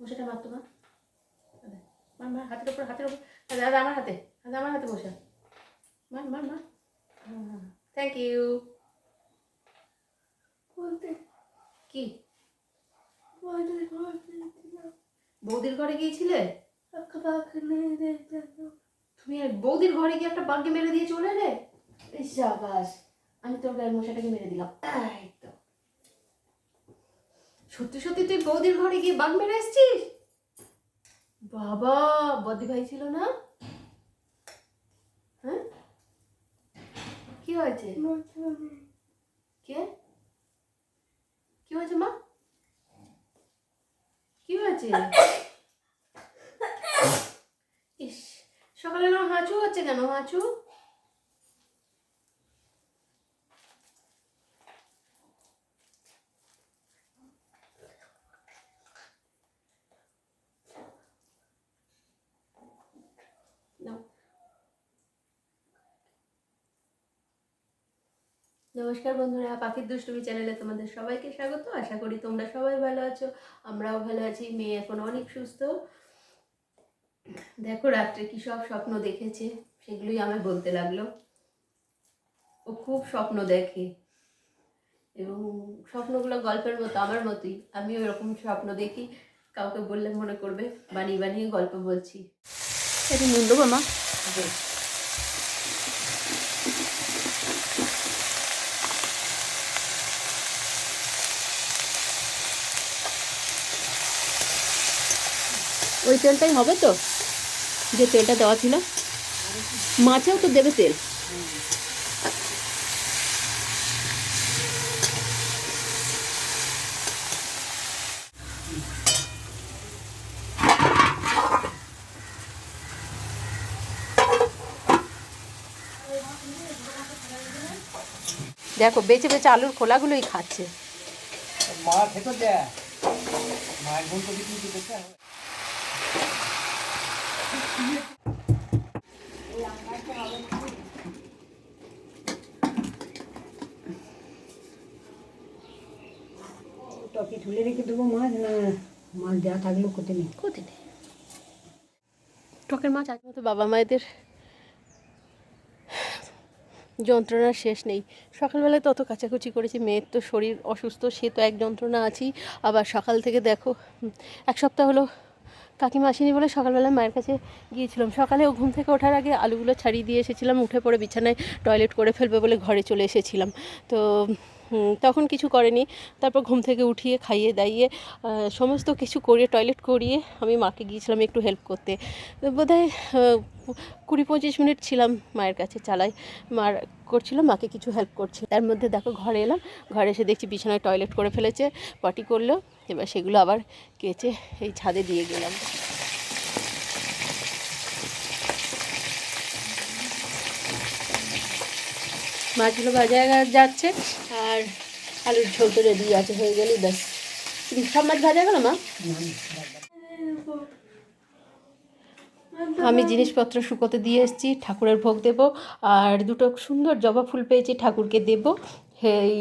মশাটা মারতো মা মার হাতের উপর হাতের উপর। দাদা আমার হাতে দাদা আমার হাতে বসা। মার মার মার থ্যাংক ইউ কি? বৌদির ঘরে গিয়েছিলে? তুমি আর বৌদির ঘরে গিয়ে একটা বাঘকে মেরে দিয়ে চলে এলে? এই সাবাস আমি তোর গায়ের মশাটাকে মেরে দিলাম। সত্যি সত্যি তুই বৌদির ঘরে গিয়ে বাঘ মেরে এসছিস বাবা, বদি ভাই ছিল না? হ্যাঁ? কি হয়েছে? কে? কি হয়েছে মা? কি হয়েছে? ইস, সকালে না হাঁচু হচ্ছে কেন? হাঁচু? নমস্কার বন্ধুরা পাখির দুষ্টুমি চ্যানেলে তোমাদের সবাইকে স্বাগত। আশা করি তোমরা সবাই ভালো আছো আমরাও ভালো আছি মেয়ে এখন অনেক সুস্থ। দেখো রাত্রে কি সব স্বপ্ন দেখেছে সেগুলোই আমায় বলতে লাগল। ও খুব স্বপ্ন দেখে এবং স্বপ্নগুলো গল্পের মতো আমার মতোই। আমি ওরকম স্বপ্ন দেখি কাউকে বললে মনে করবে বানিয়ে বানিয়ে গল্প বলছি। এটা তেলটাই হবে তো? যে তেলটা দেওয়া ছিল। মাছেও তো দেবে তেল। দেখো বেঁচে বেঁচে আলুর খোলাগুলোই খাচ্ছে। মা খেতে দেয়। মায়ের গুণ তো হবে টপি ঝুলে রেখে দেবো মাছ না মাছ দেওয়া থাকলেও ক্ষতি নেই? ক্ষতি নেই? টকের মাছ আগে মতো বাবা মায়েদের যন্ত্রণার শেষ নেই। সকালবেলায় তত কাচাকুচি করেছি, মেয়ের তো শরীর অসুস্থ, সে তো এক যন্ত্রণা আছেই। আবার সকাল থেকে দেখো, এক সপ্তাহ হলো কাকিমা আসেনি বলে সকালবেলা মায়ের কাছে গিয়েছিলাম। সকালে ও ঘুম থেকে ওঠার আগে আলুগুলো ছাড়িয়ে দিয়ে এসেছিলাম, উঠে পড়ে বিছানায় টয়লেট করে ফেলবে বলে ঘরে চলে এসেছিলাম। তো তখন কিছু করেনি। তারপর ঘুম থেকে উঠিয়ে, খাইয়ে, দাইয়ে সমস্ত কিছু করিয়ে টয়লেট করিয়ে আমি মাকে গিয়েছিলাম একটু হেল্প করতে। বোধহয় কুড়ি পঁচিশ মিনিট ছিলাম মায়ের কাছে চালাই মার করছিল, মাকে কিছু হেল্প করছে তার মধ্যে দেখো ঘরে এলাম, ঘরে এসে দেখছি বিছানায় টয়লেট করে ফেলেছে পটি করল, এবার সেগুলো আবার কেচে এই ছাদে দিয়ে গেলাম। মাছগুলো ভাজা যাচ্ছে আর আলুর ঝোল তো রেডি আছে হয়ে গেলেই ব্যাস সব মাছ ভাজা গেল মা আমি জিনিসপত্র শুকোতে দিয়ে এসেছি ঠাকুরের ভোগ দেব আর দুটো সুন্দর জবা ফুল পেয়েছি ঠাকুরকে দেব এই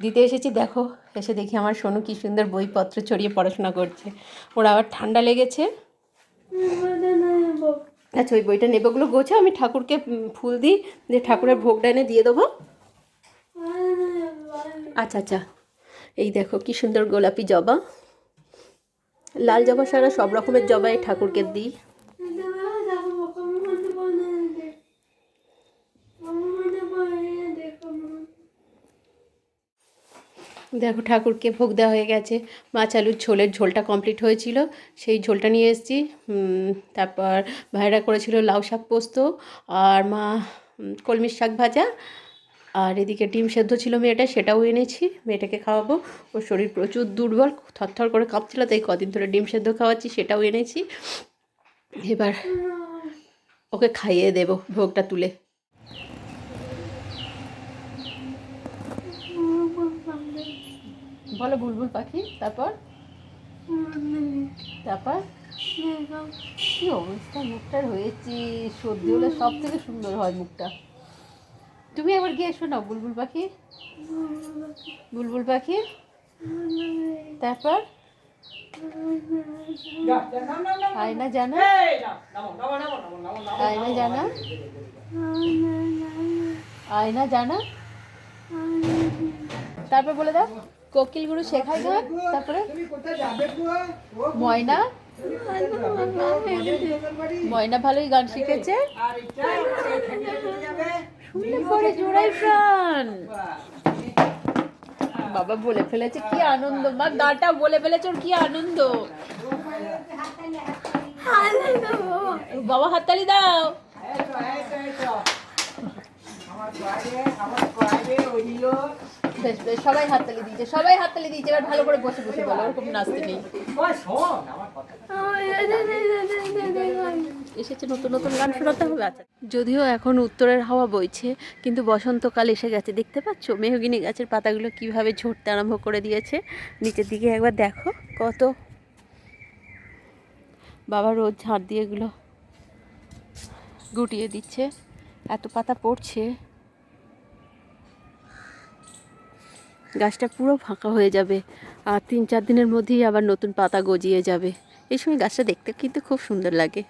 দিতে এসেছি দেখো এসে দেখি আমার সোনু কি সুন্দর বইপত্র ছড়িয়ে পড়াশোনা করছে ওর আবার ঠান্ডা লেগেছে আচ্ছা ওই বইটা নেবে। ওগুলো গোছে আমি ঠাকুরকে ফুল দিই, যে ঠাকুরের ভোগ ডাইনে দিয়ে দেবো। আচ্ছা আচ্ছা। এই দেখো, কি সুন্দর গোলাপি জবা। লাল জবা সারা সব রকমের জবাই ঠাকুরকে দিই। দেখো ঠাকুরকে ভোগ দেওয়া হয়ে গেছে। মাছ আলুর ঝোলের ঝোলটা কমপ্লিট হয়েছিল। সেই ঝোলটা নিয়ে এসেছি। তারপর ভাইরা করেছিল লাউ শাক পোস্ত আর মা কলমির শাক ভাজা। আর এদিকে ডিম সেদ্ধ ছিল মেয়েটা, সেটাও এনেছি। মেয়েটাকে খাওয়াবো। ওর শরীর প্রচুর দুর্বল, থরথর করে কাঁপছিল, তাই কদিন ধরে ডিম সেদ্ধ খাওয়াচ্ছি, সেটাও এনেছি। এবার ওকে খাইয়ে দেবো ভোগটা তুলে। বলো বুলবুল পাখি তারপর? তারপর? কি অবস্থা মুখটার হয়েছে। সর্দি হলে সব থেকে সুন্দর হয় মুখটা। তুমি একবার গিয়ে এসো শোনাও বুলবুল পাখি। বুলবুল পাখি। তারপর। আয়না জানা। আয়না জানা। আয়না জানা। তারপর বলে দাও। কোকিল গুরু শেখায় গান তারপরে ময়না। ময়না ভালোই গান শিখেছে। বাবা বলে ফেলেছে, কি আনন্দ। মা গাটা বলে ফেলেছে, ওর কি আনন্দ? বাবা, হাততালি দাও। আমার আমার বেশ বেশ সবাই হাততালি দিয়েছে সবাই হাততালি দিয়েছে এবার ভালো করে বসে বসে বলো ওরকম নাচতে নেই। ওই শোন আমার কথা এসেছে নতুন নতুন গান শোনাতে হবে? আচ্ছা। যদিও এখন উত্তরের হাওয়া বইছে কিন্তু বসন্তকাল এসে গেছে। দেখতে পাচ্ছ? মেহগিনি গাছের পাতাগুলো কীভাবে ঝরতে আরম্ভ করে দিয়েছে? নিচের দিকে একবার দেখো কত। বাবা রোজ ঝাড় দিয়ে এগুলো গুটিয়ে দিচ্ছে। এত পাতা পড়ছে। গাছটা পুরো ফাঁকা হয়ে যাবে আর তিন চার দিনের মধ্যেই আবার নতুন পাতা গজিয়ে যাবে। এই সময় গাছটা দেখতে কিন্তু খুব সুন্দর লাগে।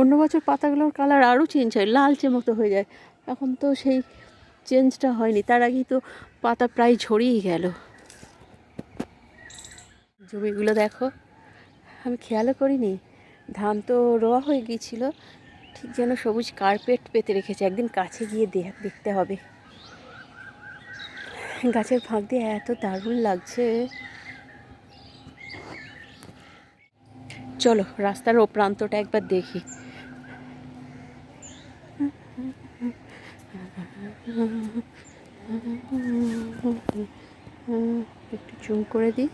অন্য বছর পাতাগুলোর কালার আরও চেঞ্জ হয়, লালচে মতো হয়ে যায়। এখন তো সেই চেঞ্জটা হয়নি, তার আগেই তো পাতা প্রায় ঝরিয়ে গেল। জমিগুলো দেখো, আমি খেয়ালও করিনি, ধান তো রোয়া হয়ে গিয়েছিল, ঠিক যেন সবুজ কার্পেট পেতে রেখেছে, একদিন কাছে গিয়ে দেখতে হবে। গাছের ফাঁক দিয়ে এত দারুণ লাগছে। চলো, রাস্তার ও প্রান্তটা একবার দেখি। একটু জুম করে দিই।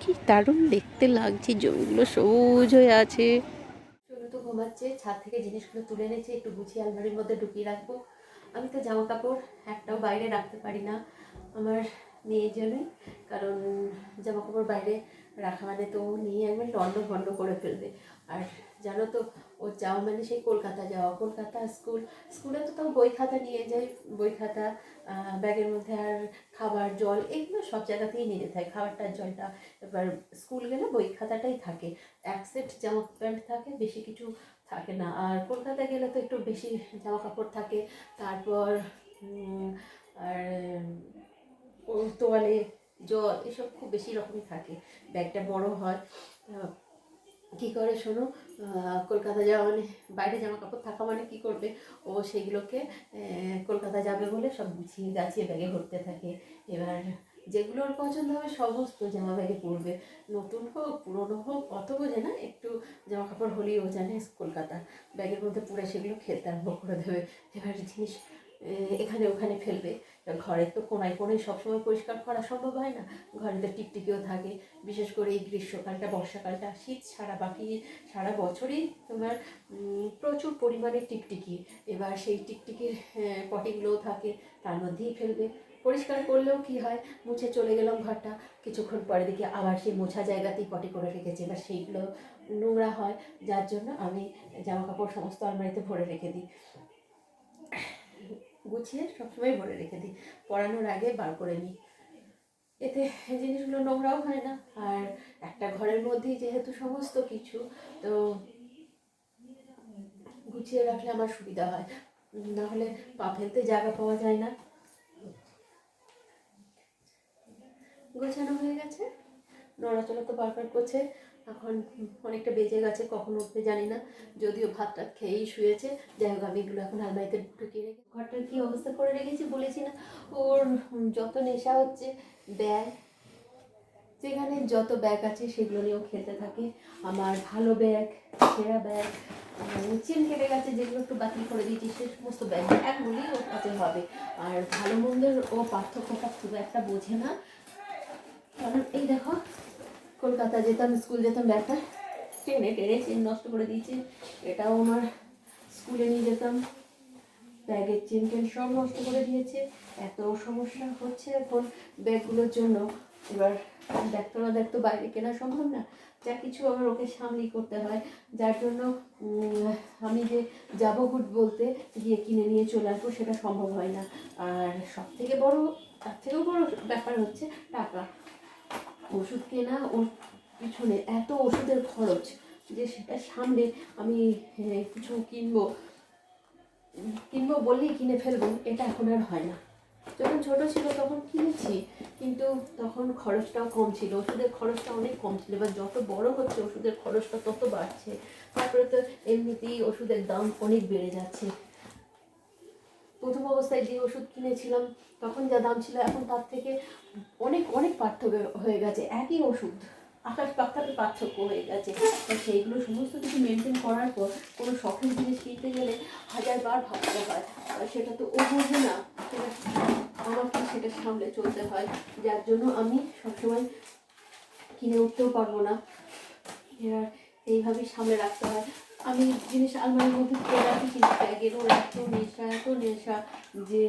কি দারুণ দেখতে লাগছে, জমিগুলো সবুজ হয়ে আছে। তো ঘুমাচ্ছে, ছাদ থেকে জিনিসগুলো তুলে এনেছে, একটু গুছিয়ে আলমারির মধ্যে ঢুকিয়ে রাখব। আমি তো জামা কাপড় একটাও বাইরে রাখতে পারি না আমার মেয়ের জন্যই। কারণ জামা কাপড় বাইরে রাখা মানে তো ও নিয়ে একবার লন্ড ভন্ড করে ফেলবে। আর জানো তো, ও যাওয়া মানে সেই কলকাতা যাওয়া। কলকাতা স্কুল, স্কুলে তো তাও বই খাতা নিয়ে যায়, বই খাতা ব্যাগের মধ্যে আর খাবার, জল এগুলো সব জায়গাতেই নিয়ে যেতে হয়। খাবারটা জলটা, এবার স্কুল গেলে বই খাতাটাই থাকে। এক সেট জামা প্যান্ট থাকে, বেশি কিছু থাকে না। আর কলকাতা গেলে তো একটু বেশি জামা কাপড় থাকে। তারপর আর তোয়ালে জল এসব খুব বেশি রকমই থাকে। ব্যাগটা বড় হয়। কী করে শোনো? কলকাতা যাওয়া মানে বাইরে জামা কাপড় থাকা মানে কী করবে? ও সেগুলোকে কলকাতা যাবে বলে সব গুছিয়ে গাছিয়ে ব্যাগে ভরতে থাকে। এবার যেগুলো ওর পছন্দ হবে সমস্ত জামা ব্যাগে পরবে। নতুন হোক, পুরনো হোক, অত বোঝে না, একটু জামা কাপড় হলেই ও জানে কলকাতা। ব্যাগের মধ্যে পুরে সেগুলো খেলতে আরম্ভ করে দেবে। এবার জিনিস এখানে ওখানে ফেলবে। ঘরের তো কোনায় কোনায় সবসময় পরিষ্কার করা সম্ভব হয় না। ঘরে তো টিকটিকিও থাকে। বিশেষ করে এই গ্রীষ্মকালটা, বর্ষাকালটা, শীত সারা বাকি, সারা বছরই তোমার প্রচুর পরিমাণে টিকটিকি। এবার সেই টিকটিকির পটিগুলোও থাকে, তার মধ্যেই ফেলবে। পরিষ্কার করলেও কি হয়? মুছে চলে গেলাম ঘরটা। কিছুক্ষণ পরে দেখি আবার সেই মোছা জায়গাতেই পটি করে রেখেছে। এবার সেইগুলো নোংরা হয়, যার জন্য আমি জামা কাপড় সমস্ত আলমারিতে ভরে রেখে দিই। গুছিয়ে সবসময় ভরে রেখে দিই। পরানোর আগে বার করে নিই। এতে জিনিসগুলো নোংরাও হয় না। আর একটা ঘরের মধ্যেই যেহেতু সমস্ত কিছু, তো গুছিয়ে রাখলে আমার সুবিধা হয়। না হলে পা ফেলতে জায়গা পাওয়া যায় না। গোছানো হয়ে গেছে। নড়াচড়া তো বারবার করছে। এখন অনেকটা বেজে গেছে, কখন উঠবে জানি না। যদিও ভাত টাত খেয়েই শুয়েছে। যাই হোক, আমি এগুলো এখন আলমারিতে ঢুকিয়ে রেখে ঘরটার কী অবস্থা করে রেখেছি বলেছি না। ওর যত নেশা হচ্ছে, ব্যাগ, যেখানে যত ব্যাগ আছে সেগুলো নিয়েও খেলতে থাকে। আমার ভালো ব্যাগ, সেরা ব্যাগ চেন কেটে গেছে, যেগুলো একটু বাতিল করে দিয়েছি, সে সমস্ত ব্যাগ একগুলোই ওর কাছে হবে। আর ভালো মন্দের ও পার্থক্যটা খুব একটা বোঝে না। কারণ এই দেখো কলকাতা যেতাম, স্কুল যেতাম ব্যাগটা টেনে টেনে চেন নষ্ট করে দিয়েছে। এটাও আমার স্কুলে নিয়ে যেতাম। ব্যাগের চেন টেন সব নষ্ট করে দিয়েছে। এত সমস্যা হচ্ছে এখন ব্যাগগুলোর জন্য। এবার দেখতো না দেখতো বাইরে কেনা সম্ভব না। যা কিছু আমার ওকে সামলি করতে হয়। যার জন্য আমি যে যাব হুট বলতে, গিয়ে কিনে নিয়ে চলে আসব, সেটা সম্ভব হয় না। আর সব থেকে বড়, তার থেকেও বড় ব্যাপার হচ্ছে টাকা। ওষুধ কেনা ওর পিছনে এত ওষুধের খরচ যে সেটা সামনে আমি কিছু কিনবো। কিনবো বললেই কিনে ফেলব, এটা এখন আর হয় না। যখন ছোট ছিল তখন কিনেছি, কিন্তু তখন খরচটাও কম ছিল, ওষুধের খরচটা অনেক কম ছিল। এবার যত বড় হচ্ছে, ওষুধের খরচটা তত বাড়ছে। তারপরে তো এমনিতেই ওষুধের দাম অনেক বেড়ে যাচ্ছে। প্রথম অবস্থায় যে ওষুধ কিনেছিলাম, তখন যা দাম ছিল, এখন তার থেকে অনেক অনেক পার্থক্য হয়ে গেছে। একই ওষুধ, আকাশ পাতাল পার্থক্য হয়ে গেছে। তো সেইগুলো সমস্ত কিছু মেনটেন করার পর কোনো শখের জিনিস কিনতে গেলে হাজার বার ভাবতে হয়, আর সেটা তো ও বোঝে না। সেটা আমাকে সেটা সামলে চলতে হয়। যার জন্য আমি সবসময় কিনে উঠতেও পারব না। এবার এইভাবেই সামলে রাখতে হয়। আমি জিনিস আলমারির মধ্যে করে রাখি কিন্তু ব্যাগের ওর এত নেশা এত নেশা যে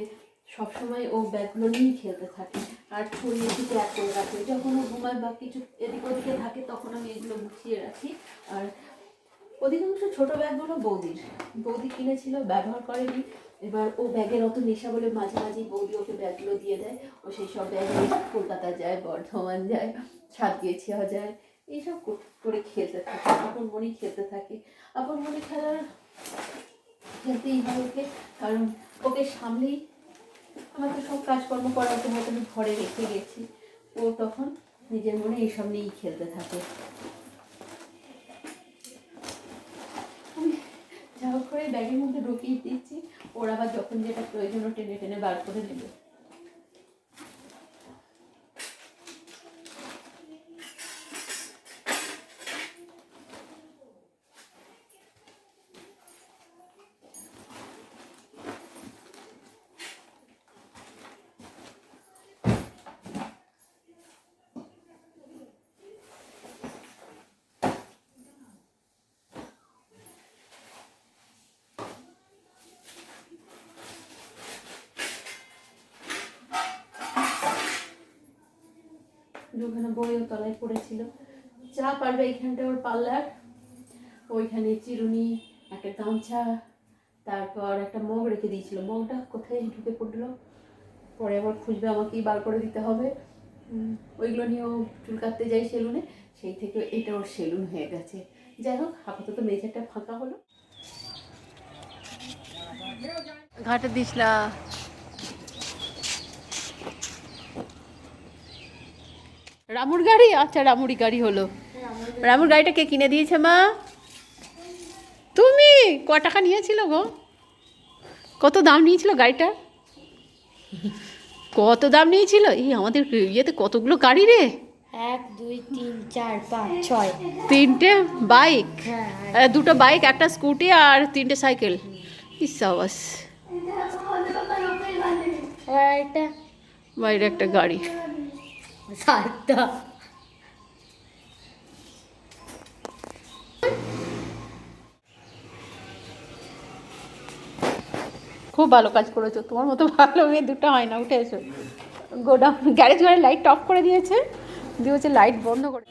সবসময় ও ব্যাগগুলো নিয়েই খেলতে থাকে। আর ছড়িয়ে দিকে এক করে রাখে। যখন ও ঘুমায় বা কিছু এদিক ওদিকে থাকে, তখন আমি এগুলো গুছিয়ে রাখি। আর অধিকাংশ ছোট ব্যাগগুলো বৌদির। বৌদি কিনেছিল, ব্যবহার করেনি। এবার ও ব্যাগের অত নেশা বলে মাঝে মাঝেই বৌদি ওকে ব্যাগগুলো দিয়ে দেয়। ও সেই সব ব্যাগ কলকাতা যায়, বর্ধমান যায়, সাতগেছিয়া যায়। এইসব করে খেলতে থাকে। আপন মনেই খেলতে থাকে। আপন মনে খেলার খেলতেই হয় ওকে কারণ ওকে সামলেই আমাকে সব কাজকর্ম করাতে হয়তো আমি ঘরে রেখে গেছি। ও তখন নিজের মনে এইসব নিয়েই খেলতে থাকে। আমি যা হোক করে ব্যাগের মধ্যে ঢুকিয়ে দিচ্ছি। ওর আবার যখন যেটা প্রয়োজন টেনে টেনে বার করে নেবে। দুখানা বইও তলায় পড়েছিল। যা পারবে এইখানটা ওর পার্লার ওইখানে চিরুনি, একটা গামছা, তারপর একটা মগ রেখে দিয়েছিল। মগটা কোথায় ঢুকে পড়ল? পরে আবার খুঁজবে আমাকেই বার করে দিতে হবে। ওইগুলো নিয়েও চুল কাটতে যাই সেলুনে। সেই থেকে এটা ওর সেলুন হয়ে গেছে। যাই হোক, আপাতত মেঝেটা ফাঁকা হলো। ঘাটে দিসলা রামুর গাড়ি? আচ্ছা রামুরি গাড়ি হলো। রামুর গাড়িটা কে কিনে দিয়েছে মা? তুমি? ক টাকা নিয়েছিল গো? কত দাম নিয়েছিল গাড়িটা? কত দাম নিয়েছিল? এই আমাদের ইয়েতে কতগুলো গাড়ি রে? এক দুই তিন চার পাঁচ ছয়। তিনটে বাইক? হ্যাঁ দুটো বাইক একটা স্কুটি আর তিনটে সাইকেল। ইসাবাস বাইরে একটা গাড়ি। সাতটা। খুব ভালো কাজ করেছ। তোমার মতো ভালো মেয়ে দুটো হয় না, উঠে এসো। গোডাউন গ্যারেজ ঘরে লাইট অফ করে দিয়েছে। দিয়ে হচ্ছে লাইট বন্ধ করে